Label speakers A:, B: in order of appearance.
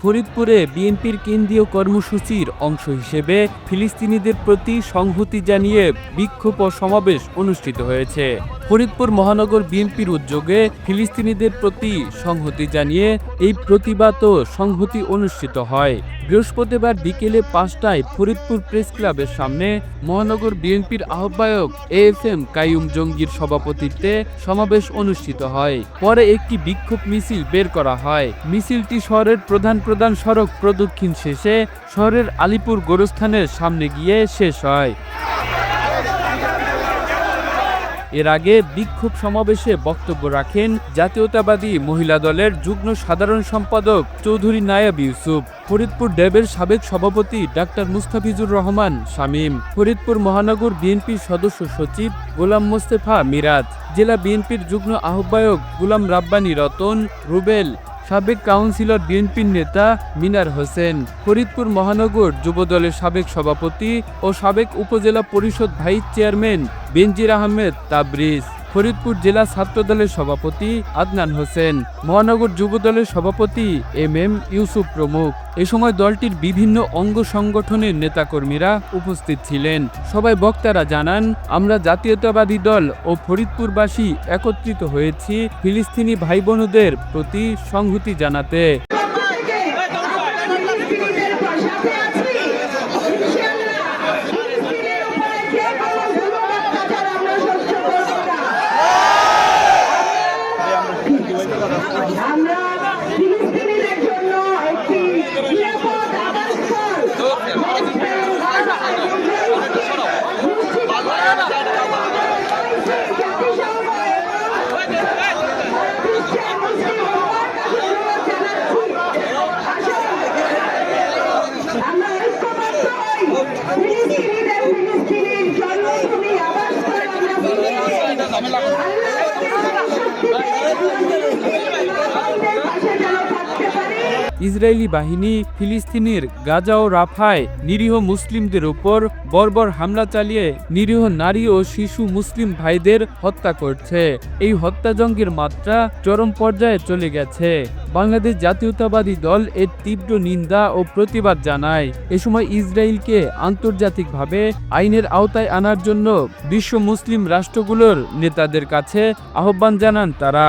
A: ফরিদপুরে বিএনপির কেন্দ্রীয় কর্মসূচির অংশ হিসেবে ফিলিস্তিনিদের প্রতি সংহতি জানিয়ে বিক্ষোভ ও সমাবেশ অনুষ্ঠিত হয়েছে। ফরিদপুর মহানগর বিএনপির উদ্যোগে ফিলিস্তিনিদের প্রতি সংহতি জানিয়ে এই প্রতিবাদ ও সংহতি অনুষ্ঠিত হয়। বৃহস্পতিবার বিকেলে পাঁচটায় ফরিদপুর প্রেস ক্লাবের সামনে মহানগর বিএনপির আহ্বায়ক এ এফ এম কাইম জঙ্গির সভাপতিত্বে সমাবেশ অনুষ্ঠিত হয়। পরে একটি বিক্ষোভ মিছিল বের করা হয়। মিছিলটি শহরের প্রধান প্রধান সড়ক প্রদক্ষিণ শেষে শহরের আলিপুর গোরস্থানের সামনে গিয়ে শেষ হয়। এর আগে বিক্ষোভ সমাবেশে বক্তব্য রাখেন জাতীয়তাবাদী মহিলা দলের যুগ্ম সাধারণ সম্পাদক চৌধুরী নায়াব ইউসুফ, ফরিদপুর ড্যাবের সাবেক সভাপতি ডাক্তার মুস্তাফিজুর রহমান শামীম, ফরিদপুর মহানগর বিএনপির সদস্য সচিব গোলাম মোস্তেফা মিরাজ, জেলা বিএনপির যুগ্ম আহ্বায়ক গুলাম রাব্বানী রতন, রুবেল সাবেক কাউন্সিলর বিএনপির নেতা মিনার হোসেন, ফরিদপুর মহানগর যুব দলের সাবেক সভাপতি ও সাবেক উপজেলা পরিষদ ভাইস চেয়ারম্যান বেনজির আহমেদ তাবরিজ। ফরিদপুর জেলা ছাত্রদলের সভাপতি আদনান হোসেন, মহানগর যুবদলের সভাপতি এম এম ইউসুফ প্রমুখ। এ সময় দলটির বিভিন্ন অঙ্গ সংগঠনের নেতাকর্মীরা উপস্থিত ছিলেন। সবাই বক্তারা জানান, আমরা জাতীয়তাবাদী দল ও ফরিদপুরবাসী একত্রিত হয়েছি ফিলিস্তিনি ভাই বোনদের প্রতি সংহতি জানাতে।
B: আমরা ফিলিস্তিনিদের জন্য একটি নিরাপদ আবাসস্থল আমরা ঐক্যবদ্ধ হই ফিলিস্তিনিদের ফিলিস্তিনির জন্মভূমি আবাসস্থল আমরা ফিরিয়ে আল্লাহ
A: ইসরায়েলি বাহিনী ফিলিস্তিনের গাজা ও রাফায় নিরীহ মুসলিমদের ওপর বর্বর হামলা চালিয়ে নিরীহ নারী ও শিশু মুসলিম ভাইদের হত্যা করছে। এই হত্যাযজ্ঞের মাত্রা চরম পর্যায়ে চলে গেছে। বাংলাদেশ জাতীয়তাবাদী দল এর তীব্র নিন্দা ও প্রতিবাদ জানায়। এ সময় ইসরায়েলকে আন্তর্জাতিকভাবে আইনের আওতায় আনার জন্য বিশ্ব মুসলিম রাষ্ট্রগুলোর নেতাদের কাছে আহ্বান জানান তারা।